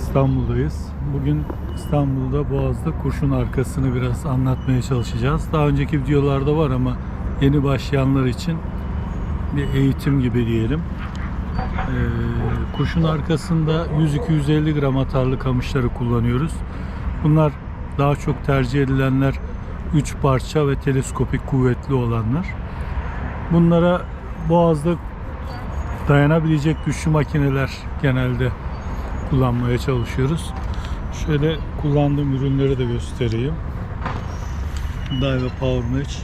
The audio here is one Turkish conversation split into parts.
İstanbul'dayız. Bugün İstanbul'da Boğaz'da kurşun arkasını biraz anlatmaya çalışacağız. Daha önceki videolarda var ama yeni başlayanlar için bir eğitim gibi diyelim. Ee, kurşun arkasında 100-250 gram atarlı kamışları kullanıyoruz. Bunlar daha çok tercih edilenler 3 parça ve teleskopik kuvvetli olanlar. Bunlara Boğaz'da dayanabilecek güçlü makineler genelde kullanmaya çalışıyoruz. Şöyle kullandığım ürünleri de göstereyim. Daiwa Power Match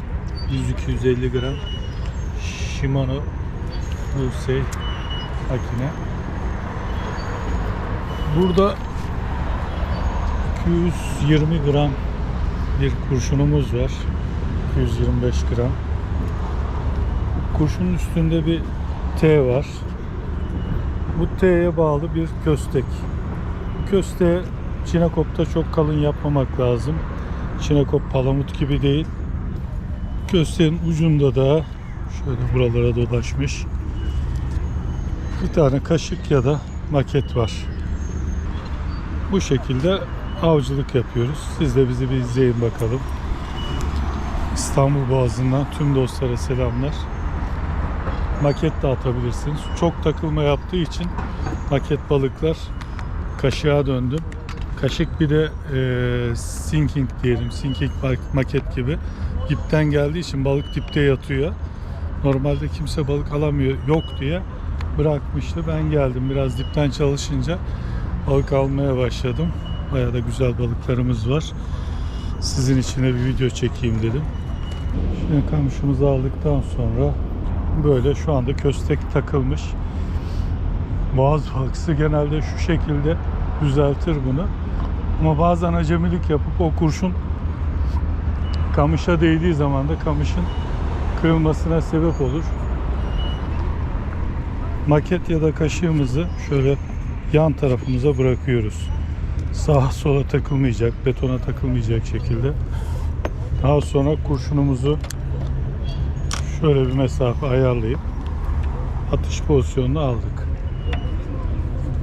100-250 gram Shimano Hulsey makine. Burada 220 gram bir kurşunumuz var. 225 gram. Kurşunun üstünde bir T var. Bu T'ye bağlı bir köstek. Kösteği çinekopta çok kalın yapmamak lazım. Çinekop palamut gibi değil. Kösteğin ucunda da şöyle buralara dolaşmış. Bir tane kaşık ya da maket var. Bu şekilde avcılık yapıyoruz. Siz de bizi bir izleyin bakalım. İstanbul Boğazı'ndan tüm dostlara selamlar maket de atabilirsiniz. Çok takılma yaptığı için maket balıklar kaşığa döndüm. Kaşık bir de e, sinking diyelim. Sinking maket gibi. Dipten geldiği için balık dipte yatıyor. Normalde kimse balık alamıyor yok diye bırakmıştı. Ben geldim biraz dipten çalışınca balık almaya başladım. Bayağı da güzel balıklarımız var. Sizin için de bir video çekeyim dedim. Şimdi kamışımızı aldıktan sonra böyle şu anda köstek takılmış. Boğaz balıkçısı genelde şu şekilde düzeltir bunu. Ama bazen acemilik yapıp o kurşun kamışa değdiği zaman da kamışın kırılmasına sebep olur. Maket ya da kaşığımızı şöyle yan tarafımıza bırakıyoruz. Sağa sola takılmayacak, betona takılmayacak şekilde. Daha sonra kurşunumuzu şöyle bir mesafe ayarlayıp atış pozisyonunu aldık.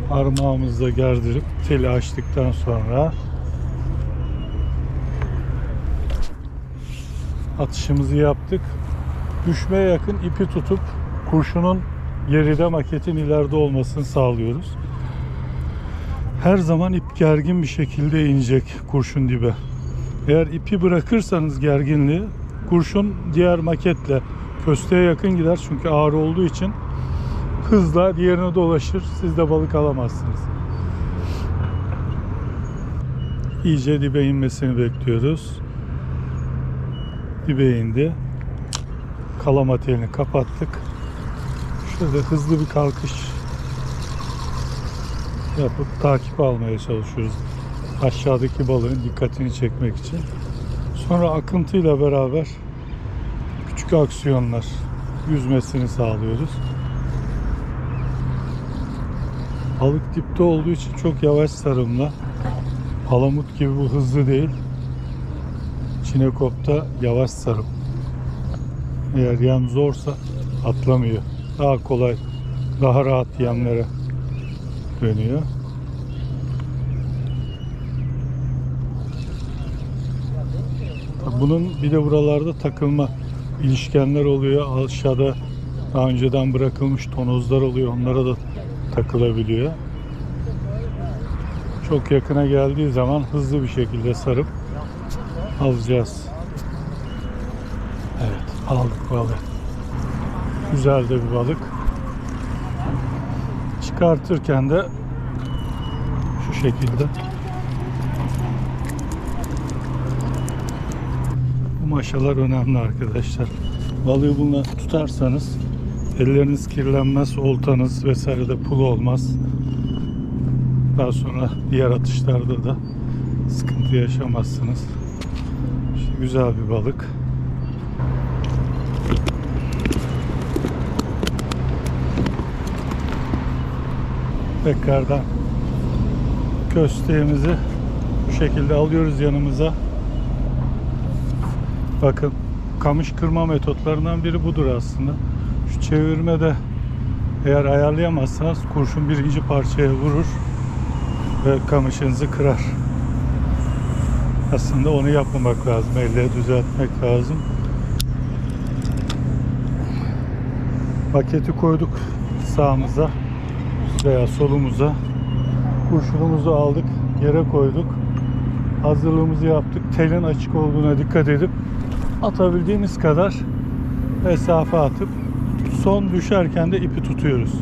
Parmağımızla gerdirip teli açtıktan sonra atışımızı yaptık. Düşmeye yakın ipi tutup kurşunun geride maketin ileride olmasını sağlıyoruz. Her zaman ip gergin bir şekilde inecek kurşun dibe. Eğer ipi bırakırsanız gerginliği kurşun diğer maketle kösteğe yakın gider çünkü ağır olduğu için hızla diğerine dolaşır. Siz de balık alamazsınız. İyice dibe inmesini bekliyoruz. Dibe indi. Kalama telini kapattık. Şöyle hızlı bir kalkış yapıp takip almaya çalışıyoruz. Aşağıdaki balığın dikkatini çekmek için. Sonra akıntıyla beraber küçük aksiyonlar yüzmesini sağlıyoruz. Balık dipte olduğu için çok yavaş sarımla. Palamut gibi bu hızlı değil. Çinekopta yavaş sarım. Eğer yem zorsa atlamıyor. Daha kolay, daha rahat yemlere dönüyor. Bunun bir de buralarda takılma ilişkenler oluyor. Aşağıda daha önceden bırakılmış tonozlar oluyor. Onlara da takılabiliyor. Çok yakına geldiği zaman hızlı bir şekilde sarıp alacağız. Evet aldık balık. Güzel de bir balık. Çıkartırken de şu şekilde maşalar önemli arkadaşlar. Balığı bununla tutarsanız elleriniz kirlenmez, oltanız vesaire de pul olmaz. Daha sonra diğer atışlarda da sıkıntı yaşamazsınız. İşte güzel bir balık. Tekrardan kösteğimizi bu şekilde alıyoruz yanımıza. Bakın kamış kırma metotlarından biri budur aslında. Şu çevirmede eğer ayarlayamazsanız kurşun birinci parçaya vurur. ve kamışınızı kırar. Aslında onu yapmamak lazım. Elle düzeltmek lazım. Paketi koyduk sağımıza veya solumuza. Kurşunumuzu aldık, yere koyduk. Hazırlığımızı yaptık. Telin açık olduğuna dikkat edip atabildiğimiz kadar mesafe atıp son düşerken de ipi tutuyoruz.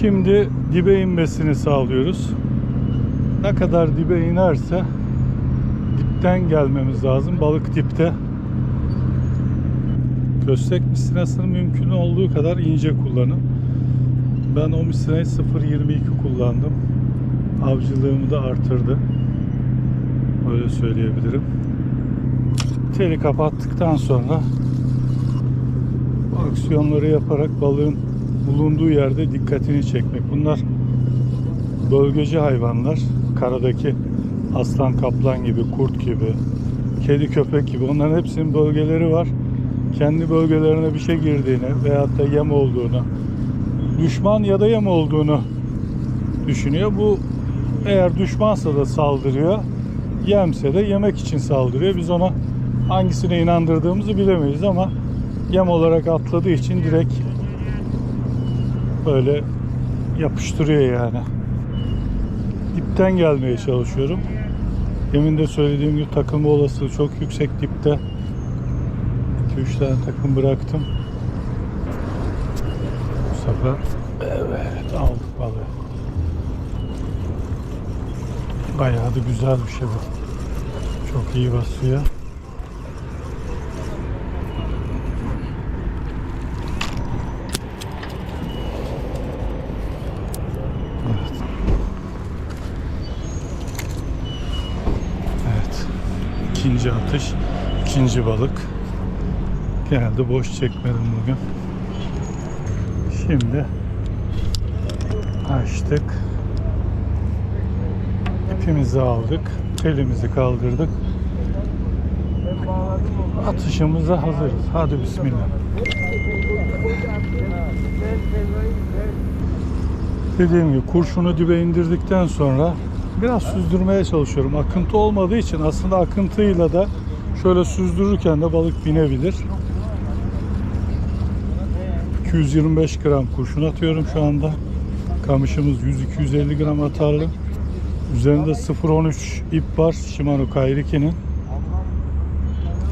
Şimdi dibe inmesini sağlıyoruz. Ne kadar dibe inerse dipten gelmemiz lazım. Balık dipte. Köstek misinasını mümkün olduğu kadar ince kullanın. Ben o misinayı 0.22 kullandım. Avcılığımı da artırdı. Öyle söyleyebilirim. Teli kapattıktan sonra aksiyonları yaparak balığın bulunduğu yerde dikkatini çekmek. Bunlar bölgeci hayvanlar. Karadaki aslan kaplan gibi, kurt gibi, kedi köpek gibi onların hepsinin bölgeleri var. Kendi bölgelerine bir şey girdiğini veyahut da yem olduğunu, düşman ya da yem olduğunu düşünüyor. Bu eğer düşmansa da saldırıyor, yemse de yemek için saldırıyor. Biz ona hangisine inandırdığımızı bilemeyiz ama yem olarak atladığı için direkt böyle yapıştırıyor yani. Dipten gelmeye çalışıyorum. Demin de söylediğim gibi takılma olasılığı çok yüksek dipte. 2-3 tane takım bıraktım. Bu sefer evet aldık balığı. Bayağı da güzel bir şey bu. Çok iyi basıyor. İkinci atış, ikinci balık. Genelde boş çekmedim bugün. Şimdi açtık. İpimizi aldık. Elimizi kaldırdık. Atışımıza hazırız. Hadi bismillah. Dediğim gibi kurşunu dibe indirdikten sonra biraz süzdürmeye çalışıyorum. Akıntı olmadığı için aslında akıntıyla da şöyle süzdürürken de balık binebilir. 225 gram kurşun atıyorum şu anda. Kamışımız 100-250 gram atarlı. Üzerinde 0.13 ip var Shimano Kairiki'nin.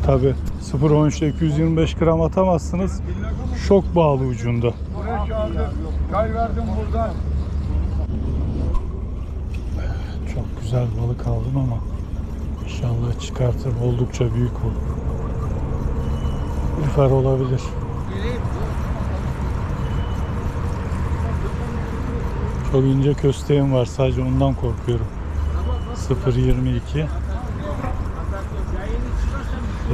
Tabi 0.13'te 225 gram atamazsınız. Şok bağlı ucunda. Buraya çağırdım. Kay verdim buradan. Çok güzel balık aldım ama inşallah çıkartır. Oldukça büyük bu. Lüfer olabilir. Çok ince kösteğim var. Sadece ondan korkuyorum. 0.22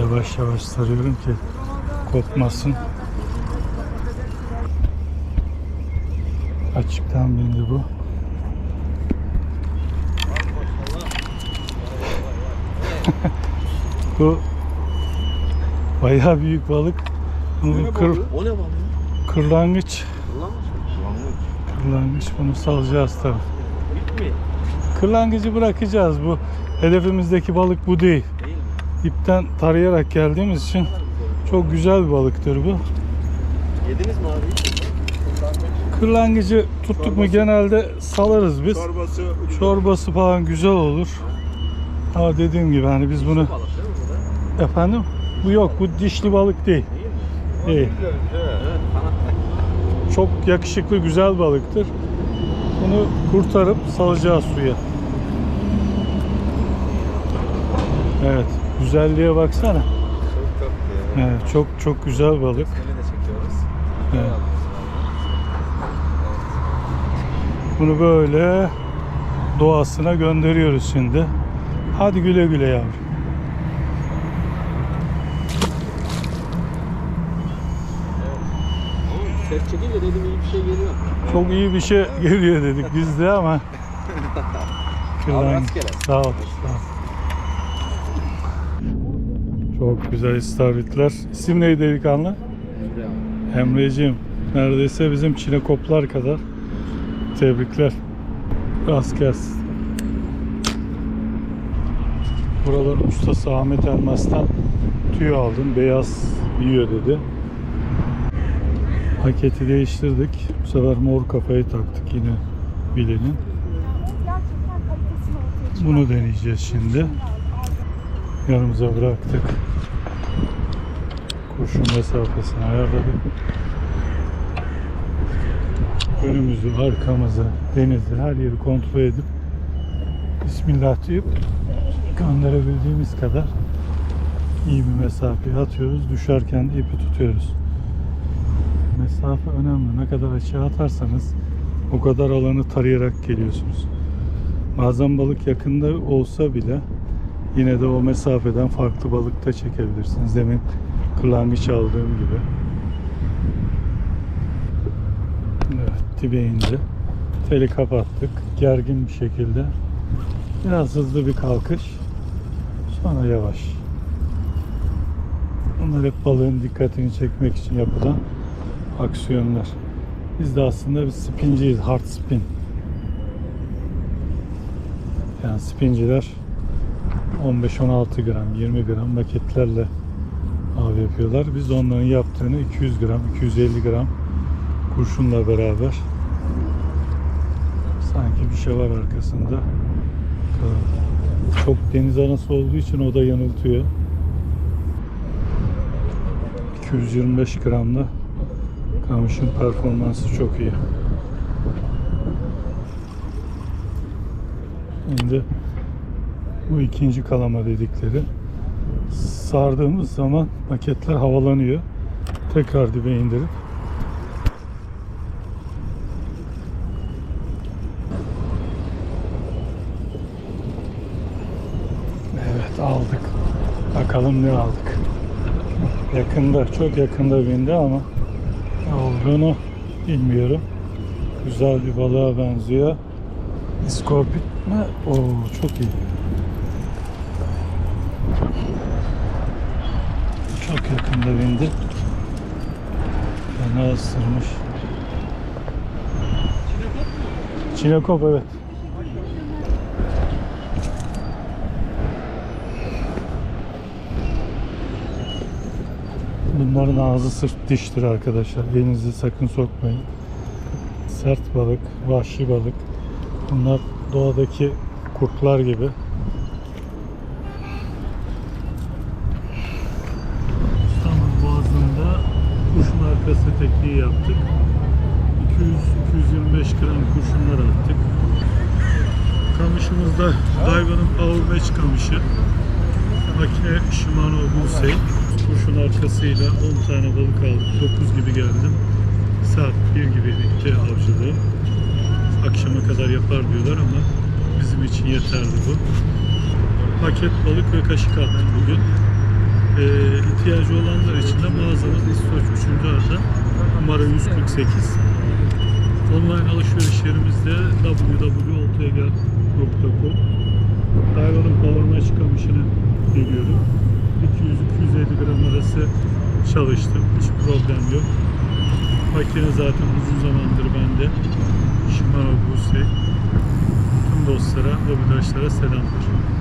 Yavaş yavaş sarıyorum ki kopmasın. Açıktan bindi bu. bu bayağı büyük balık. Bu kır, O ne balığı? kırlangıç. Kullanmış. Kırlangıç bunu salacağız tabi. Bit mi? Kırlangıcı bırakacağız. Bu hedefimizdeki balık bu değil. İpten tarayarak geldiğimiz için çok güzel bir balıktır bu. Yediniz mi abi? Kırlangıcı tuttuk mu genelde salarız biz. Çorbası. Çorbası falan güzel olur. Ama dediğim gibi hani biz bunu efendim bu yok bu dişli balık değil. Değil? Değil. Çok yakışıklı güzel balıktır. Bunu kurtarıp salacağız suya. Evet, güzelliğe baksana. çok tatlı ya. Evet, çok çok güzel balık. Evet. Bunu böyle doğasına gönderiyoruz şimdi. Hadi güle güle yavrum. Çekince dedim iyi bir şey geliyor. Çok iyi bir şey geliyor dedik biz de ama. Rastgele. Sağ ol. Sağ ol. Çok güzel istavritler. İsim neydi delikanlı? Emreciğim. Neredeyse bizim çinekoplar kadar. Tebrikler. Rast gelsin. Buraların ustası Ahmet Elmas'tan tüy aldım. Beyaz yiyor dedi. Paketi değiştirdik. Bu sefer mor kafayı taktık yine bilenin. Bunu deneyeceğiz şimdi. Yanımıza bıraktık. Kurşun mesafesini ayarladık. Önümüzü, arkamızı, denizi, her yeri kontrol edip Bismillah deyip gönderebildiğimiz kadar iyi bir mesafeye atıyoruz. Düşerken ipi tutuyoruz. Mesafe önemli. Ne kadar açığa atarsanız o kadar alanı tarayarak geliyorsunuz. Bazen balık yakında olsa bile yine de o mesafeden farklı balık da çekebilirsiniz. Demin kırlangıç aldığım gibi. Evet, dibe indi. Teli kapattık. Gergin bir şekilde. Biraz hızlı bir kalkış. Sonra yavaş. Bunlar hep balığın dikkatini çekmek için yapılan aksiyonlar. Biz de aslında bir spinciyiz. Hard spin. Yani spinciler 15-16 gram, 20 gram maketlerle av yapıyorlar. Biz onların yaptığını 200 gram, 250 gram kurşunla beraber sanki bir şey var arkasında. Çok deniz anası olduğu için o da yanıltıyor. 225 gramla kamışın performansı çok iyi. Şimdi bu ikinci kalama dedikleri sardığımız zaman paketler havalanıyor. Tekrar dibe indirip Evet aldık. Bakalım ne aldık. Yakında, çok yakında bindi ama ne olduğunu bilmiyorum. Güzel bir balığa benziyor. İskorpit mi? Oo çok iyi. Çok yakında bindi. Fena ısırmış. Çinekop evet. Bunların ağzı sırt diştir arkadaşlar. Elinizi sakın sokmayın. Sert balık, vahşi balık. Bunlar doğadaki kurtlar gibi. İstanbul Boğazı'nda kurşun arkası tekniği yaptık. 200-225 gram kurşunlar attık. Kamışımızda Daiwa'nın Power Match kamışı. Makine Shimano Bullseye. Kurşun arkasıyla 10 tane balık aldık. 9 gibi geldim. Saat 1 gibi bitti avcılığı akşama kadar yapar diyorlar ama bizim için yeterli bu. Paket balık ve kaşık attık bugün. Ee, ihtiyacı olanlar için de mağazanın İstoç 3. arada numara 148. Online alışveriş yerimizde www.oltayagel.com Daiwa'nın Power Match kamışını veriyorum. 200-250 gram arası çalıştım. Hiç problem yok. Makine zaten uzun zamandır bende. Shimano Buse. Tüm dostlara, hobidaşlara selamlar.